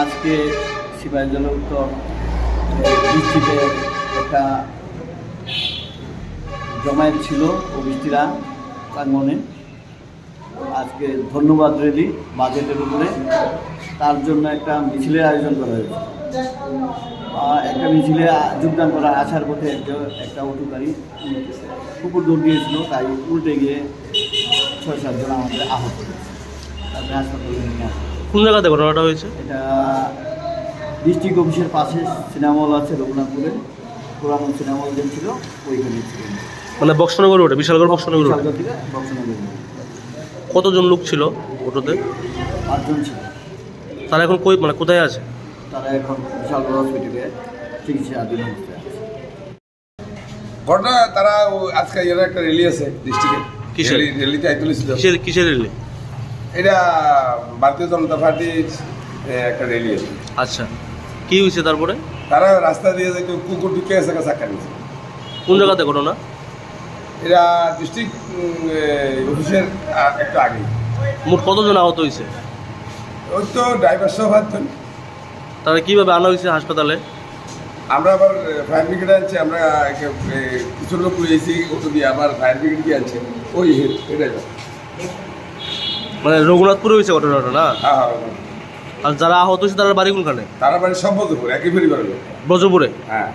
আজকে উত্তর বৃষ্টিতে একটা জমায়েত ছিল অভিষ্টিরা প্রাঙ্গনে আজকে ধন্যবাদ রেলি বাজেটের উপরে। তার জন্য একটা মিছিলের আয়োজন করা হয়েছে। একটা মিছিলে যোগদান করা আসার পথে একটা একটা অটো গাড়ি কুকুর দৌড় দিয়েছিল তাই উল্টে গিয়ে ছয় সাতজন আমাদের আহত তারপরে হাসপাতালে নিয়ে আসা কোন জায়গাতে ঘটনাটা হয়েছে? এটা ডিস্ট্রিক্ট অফিসের পাশে সিনেমা হল আছে রঘুনাথপুরে। পুরানো সিনেমা হল ছিল ওইখানে ছিল মানে বক্সনগর ওটা বিশালগড় বক্সনগর বক্সনগর কতজন লোক ছিল অটোতে পাঁচজন ছিল। তারা এখন কই মানে কোথায় আছে? তারা এখন বিশালগড় হসপিটালে চিকিৎসাধীন অবস্থায় আছে। ঘটনা তারা ও আজকে এর একটা র্যালি আছে ডিস্ট্রিক্টে র্যালিতে কিসের এটা ভারতীয় জনতা পার্টির একটা র্যালি আছে। আচ্ছা। কি হয়েছে তারপরে? তারা রাস্তা দিয়ে যাইতে কুকুর ঢুকে আছে চাকা নিয়েছে কোন জায়গাতে ঘটনা? এটা ডিস্ট্রিক্ট অফিসের একটু আগে মোট কতজন আহত হয়েছে? ওই তো ড্রাইভার সহ ভাবতেন তারা কীভাবে আনা হয়েছে হাসপাতালে? আমরা আবার ফায়ার ব্রিগেড আনছি আমরা কিছু লোক লইয়েছি ওষুধ দিয়ে আবার ফায়ার ব্রিগেড দিয়ে আনছে। ওই এটাই মানে রঘুনাথপুরে হয়েছে ঘটনাটা না? হ্যাঁ হ্যাঁ হ্যাঁ। আর যারা আহত হয়েছে তারা বাড়ি কোনখানে? তারা বাড়ি সব বলতে একই ফেরি করে ব্রজপুরে? হ্যাঁ।